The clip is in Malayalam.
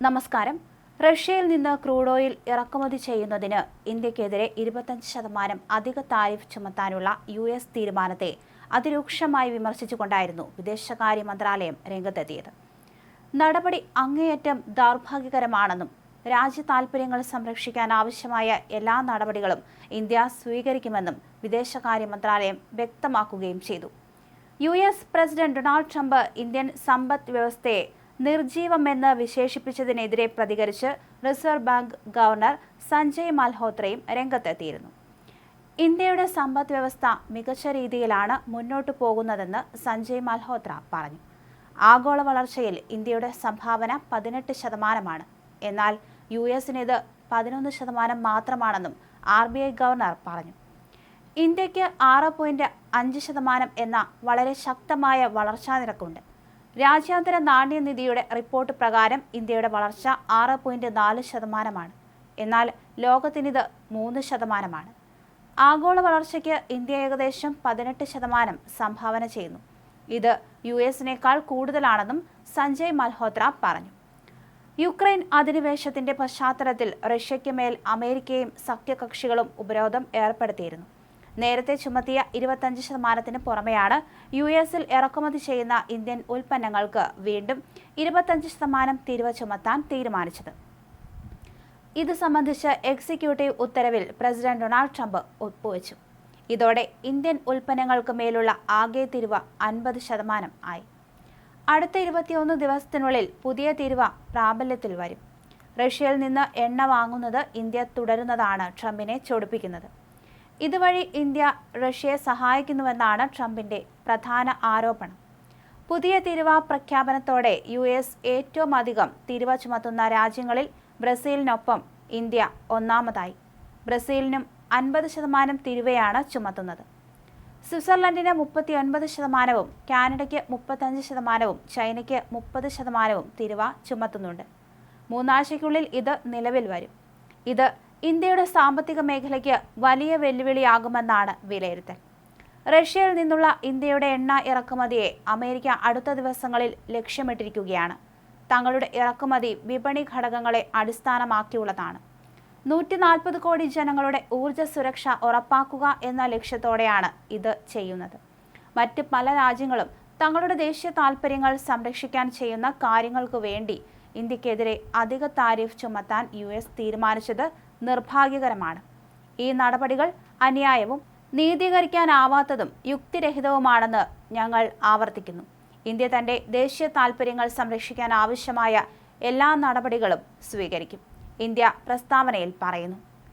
നമസ്കാരം. റഷ്യയിൽ നിന്ന് ക്രൂഡ് ഓയിൽ ഇറക്കുമതി ചെയ്യുന്നതിന് ഇന്ത്യക്കെതിരെ ഇരുപത്തഞ്ച് ശതമാനം അധിക താരിഫ് ചുമത്താനുള്ള യു എസ് തീരുമാനത്തെ അതിരൂക്ഷമായി വിമർശിച്ചുകൊണ്ടായിരുന്നു വിദേശകാര്യ മന്ത്രാലയം രംഗത്തെത്തിയത്. നടപടി അങ്ങേയറ്റം ദൗർഭാഗ്യകരമാണെന്നും രാജ്യ താൽപര്യങ്ങൾ സംരക്ഷിക്കാൻ ആവശ്യമായ എല്ലാ നടപടികളും ഇന്ത്യ സ്വീകരിക്കുമെന്നും വിദേശകാര്യ മന്ത്രാലയം വ്യക്തമാക്കുകയും ചെയ്തു. U S president Donald Trump Indian സമ്പദ് വ്യവസ്ഥയെ നിർജീവമെന്ന് വിശേഷിപ്പിച്ചതിനെതിരെ പ്രതികരിച്ച് റിസർവ് ബാങ്ക് ഗവർണർ സഞ്ജയ് മൽഹോത്രയും രംഗത്തെത്തിയിരുന്നു. ഇന്ത്യയുടെ സമ്പദ് വ്യവസ്ഥ മികച്ച രീതിയിലാണ് മുന്നോട്ടു പോകുന്നതെന്ന് സഞ്ജയ് മൽഹോത്ര പറഞ്ഞു. ആഗോള വളർച്ചയിൽ ഇന്ത്യയുടെ സംഭാവന പതിനെട്ട് ശതമാനമാണ്. എന്നാൽ യു എസിനിത് പതിനൊന്ന് ശതമാനം മാത്രമാണെന്നും ആർ ബി ഐ ഗവർണർ പറഞ്ഞു. ഇന്ത്യയ്ക്ക് ആറ് പോയിന്റ് അഞ്ച് ശതമാനം എന്ന വളരെ ശക്തമായ വളർച്ചാ നിരക്കുണ്ട്. രാജ്യാന്തര നാണ്യനിധിയുടെ റിപ്പോർട്ട് പ്രകാരം ഇന്ത്യയുടെ വളർച്ച ആറ് പോയിന്റ് നാല് ശതമാനമാണ്. എന്നാൽ ലോകത്തിനിത് മൂന്ന് ശതമാനമാണ്. ആഗോള വളർച്ചയ്ക്ക് ഇന്ത്യ ഏകദേശം പതിനെട്ട് ശതമാനം സംഭാവന ചെയ്യുന്നു. ഇത് യു എസിനേക്കാൾ കൂടുതലാണെന്നും സഞ്ജയ് മൽഹോത്ര പറഞ്ഞു. യുക്രൈൻ അധിനിവേശത്തിന്റെ പശ്ചാത്തലത്തിൽ റഷ്യയ്ക്ക് മേൽ അമേരിക്കയും സഖ്യകക്ഷികളും ഉപരോധം ഏർപ്പെടുത്തിയിരുന്നു. നേരത്തെ ചുമത്തിയ ഇരുപത്തഞ്ച് ശതമാനത്തിന് പുറമെയാണ് യു എസിൽ ഇറക്കുമതി ചെയ്യുന്ന ഇന്ത്യൻ ഉൽപ്പന്നങ്ങൾക്ക് വീണ്ടും ഇരുപത്തഞ്ച് ശതമാനം തീരുവ ചുമത്താൻ തീരുമാനിച്ചത്. ഇത് സംബന്ധിച്ച് എക്സിക്യൂട്ടീവ് ഉത്തരവിൽ പ്രസിഡന്റ് ഡൊണാൾഡ് ട്രംപ് ഒപ്പുവെച്ചു. ഇതോടെ ഇന്ത്യൻ ഉൽപ്പന്നങ്ങൾക്ക് മേലുള്ള ആകെ തീരുവ അൻപത് ശതമാനം ആയി. അടുത്ത ഇരുപത്തിയൊന്ന് ദിവസത്തിനുള്ളിൽ പുതിയ തീരുവ പ്രാബല്യത്തിൽ വരും. റഷ്യയിൽ നിന്ന് എണ്ണ വാങ്ങുന്നത് ഇന്ത്യ തുടരുന്നതാണ് ട്രംപിനെ ചൊടിപ്പിക്കുന്നത്. ഇതുവഴി ഇന്ത്യ റഷ്യയെ സഹായിക്കുന്നുവെന്നാണ് ട്രംപിന്റെ പ്രധാന ആരോപണം. പുതിയ തിരുവ പ്രഖ്യാപനത്തോടെ യു എസ് ഏറ്റവും അധികം തിരുവ ചുമത്തുന്ന രാജ്യങ്ങളിൽ ബ്രസീലിനൊപ്പം ഇന്ത്യ ഒന്നാമതായി. ബ്രസീലിനും അൻപത് ശതമാനം തിരുവയാണ് ചുമത്തുന്നത്. സ്വിറ്റ്സർലൻഡിന് മുപ്പത്തി ഒൻപത് ശതമാനവും കാനഡയ്ക്ക് മുപ്പത്തഞ്ച് ശതമാനവും ചൈനയ്ക്ക് മുപ്പത് ശതമാനവും തിരുവ ചുമത്തുന്നുണ്ട്. മൂന്നാഴ്ചയ്ക്കുള്ളിൽ ഇത് നിലവിൽ വരും. ഇത് ഇന്ത്യയുടെ സാമ്പത്തിക മേഖലയ്ക്ക് വലിയ വെല്ലുവിളിയാകുമെന്നാണ് വിലയിരുത്തൽ. റഷ്യയിൽ നിന്നുള്ള ഇന്ത്യയുടെ എണ്ണ ഇറക്കുമതിയെ അമേരിക്ക അടുത്ത ദിവസങ്ങളിൽ ലക്ഷ്യമിട്ടിരിക്കുകയാണ്. തങ്ങളുടെ ഇറക്കുമതി വിപണി ഘടകങ്ങളെ അടിസ്ഥാനമാക്കിയുള്ളതാണ്. നൂറ്റി നാൽപ്പത് കോടി ജനങ്ങളുടെ ഊർജ സുരക്ഷ ഉറപ്പാക്കുക എന്ന ലക്ഷ്യത്തോടെയാണ് ഇത് ചെയ്യുന്നത്. മറ്റ് പല രാജ്യങ്ങളും തങ്ങളുടെ ദേശീയ താൽപ്പര്യങ്ങൾ സംരക്ഷിക്കാൻ ചെയ്യുന്ന കാര്യങ്ങൾക്കു വേണ്ടി ഇന്ത്യക്കെതിരെ അധിക താരിഫ് ചുമത്താൻ യു എസ് തീരുമാനിച്ചത് നിർഭാഗ്യകരമാണ്. ഈ നടപടികൾ അന്യായവും നീതീകരിക്കാനാവാത്തതും യുക്തിരഹിതവുമാണെന്ന് ഞങ്ങൾ ആവർത്തിക്കുന്നു. ഇന്ത്യ തന്റെ ദേശീയ താൽപ്പര്യങ്ങൾ സംരക്ഷിക്കാൻ ആവശ്യമായ എല്ലാ നടപടികളും സ്വീകരിക്കും ഇന്ത്യ പ്രസ്താവനയിൽ പറയുന്നു.